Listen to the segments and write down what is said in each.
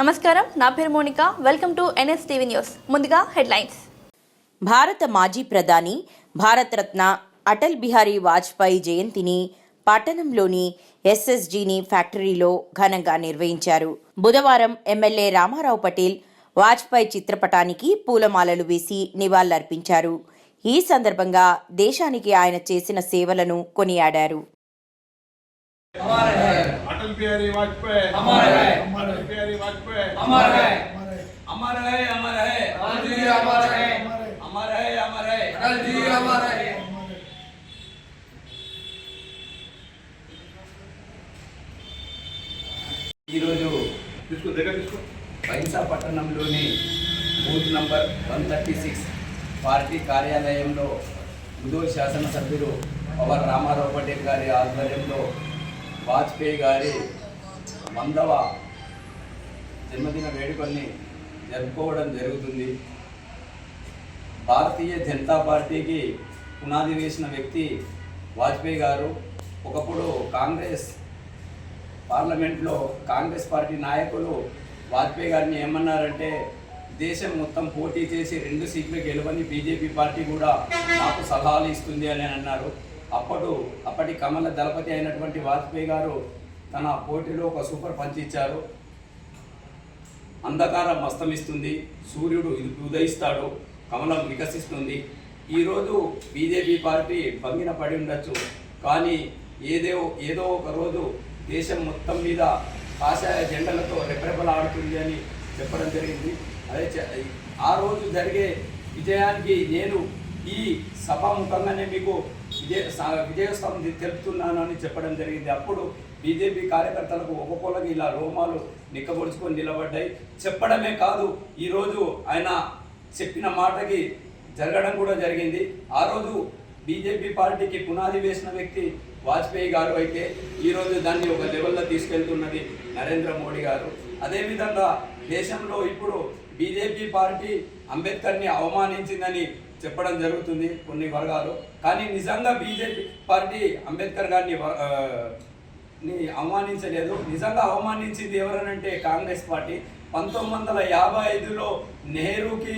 నమస్కారం నా పేరు Monika. Welcome to NS TV news ముందుగా హెడ్లైన్స్. భారత మాజీ ప్రధాని భారతరత్న అటల్ బిహారీ వాజ్పేయి జయంతిని పట్టణంలోని ఎస్ఎస్జీని ఫ్యాక్టరీలో ఘనంగా నిర్వహించారు. బుధవారం ఎమ్మెల్యే రామారావు పటేల్ వాజ్పేయి చిత్రపటానికి పూలమాలలు వేసి నివాళులర్పించారు. ఈ సందర్భంగా దేశానికి ఆయన చేసిన సేవలను కొనియాడారు. अटल बिहारी वाजपेयी हमारे है। अटल बिहारी वाजपेयी अमर है अमर है अमर है अटल जी अमर है अमर है अमर है अटल जी अमर है ఈరోజు తీసుకో దగ్గర తీసుకో బైన్సా పట్టణంలోని booth number one thirty six party కార్యాలయంలో ముదూరు శాసనసభ్యులు పవర్ రామారావు పటేల్ గారి ఆధ్వర్యంలో వాజ్పేయి గారి వందవ జన్మదిన వేడుకల్ని జరుపుకోవడం జరుగుతుంది. భారతీయ జనతా పార్టీకి పునాది వేసిన వ్యక్తి వాజ్పేయి గారు. ఒకప్పుడు కాంగ్రెస్ పార్లమెంట్లో కాంగ్రెస్ పార్టీ నాయకులు వాజ్పేయి గారిని ఏమన్నారంటే దేశం మొత్తం పోటీ చేసి రెండు సీట్లు గెలవని బీజేపీ పార్టీ కూడా నాకు సలహాలు ఇస్తుంది అని అన్నారు. అప్పుడు అప్పటి కమల దళపతి అయినటువంటి వాజ్పేయి గారు తన పోటీలో ఒక సూపర్ పంచ్ ఇచ్చారు. అంధకారం అస్తమిస్తుంది సూర్యుడు ఉదయిస్తాడు కమలం వికసిస్తుంది. ఈరోజు బీజేపీ పార్టీ భంగిన పడి ఉండొచ్చు కానీ ఏదో ఏదో ఒక రోజు దేశం మొత్తం మీద కాషాయ జెండలతో రెపరెపలాడుతుంది అని చెప్పడం జరిగింది. అదే ఆ రోజు జరిగే విజయానికి నేను ఈ సభాముఖంగానే మీకు విజయ స- విజయోత్సవం తెలుపుతున్నాను అని చెప్పడం జరిగింది. అప్పుడు బీజేపీ కార్యకర్తలకు ఒక్కొక్కరికి ఇలా రోమాలు నిక్కబొడుచుకొని నిలబడ్డాయి. చెప్పడమే కాదు ఈరోజు ఆయన చెప్పిన మాటకి జరగడం కూడా జరిగింది. ఆ రోజు బీజేపీ పార్టీకి పునాది వేసిన వ్యక్తి వాజ్పేయి గారు అయితే ఈరోజు దాన్ని ఒక లెవెల్లో తీసుకెళ్తున్నది నరేంద్ర మోడీ గారు. అదేవిధంగా దేశంలో ఇప్పుడు బీజేపీ పార్టీ అంబేద్కర్ని అవమానించిందని చెప్పడం జరుగుతుంది కొన్ని వర్గాలు. కానీ నిజంగా బీజేపీ పార్టీ అంబేద్కర్ గారిని అవమానించలేదు. నిజంగా అవమానించింది ఎవరనంటే కాంగ్రెస్ పార్టీ. పంతొమ్మిది వందల యాభై ఐదులో నెహ్రూకి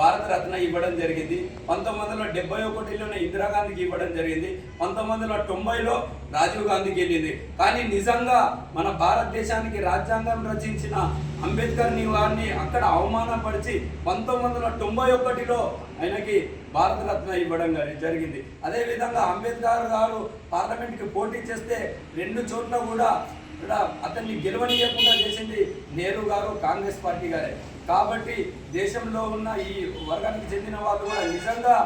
భారతరత్న ఇవ్వడం జరిగింది. పంతొమ్మిది వందల డెబ్బై ఒకటిలోనే ఇందిరాగాంధీకి ఇవ్వడం జరిగింది. పంతొమ్మిది వందల తొంభైలో రాజీవ్ గాంధీకి వెళ్ళింది. కానీ నిజంగా మన భారతదేశానికి రాజ్యాంగం రచించిన అంబేద్కర్ని వారిని అక్కడ అవమానపరిచి పంతొమ్మిది వందల తొంభై ఒకటిలో ఆయనకి భారతరత్న ఇవ్వడం జరిగింది. అదేవిధంగా అంబేద్కర్ గారు పార్లమెంట్కి పోటీ చేస్తే రెండు చోట్ల కూడా ఇక్కడ అతన్ని గెలవనీయకుండా చేసింది నెహ్రూ గారు కాంగ్రెస్ పార్టీ గారే కాబట్టి దేశంలో ఉన్న ఈ వర్గానికి చెందిన వాళ్ళు కూడా నిజంగా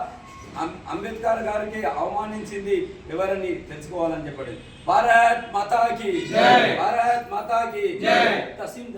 అంబేద్కర్ గారికి అవమానించింది ఎవరని తెలుసుకోవాలని చెప్పండి భారత్ మాతాకి. భారత్ మాతాకి. తసీం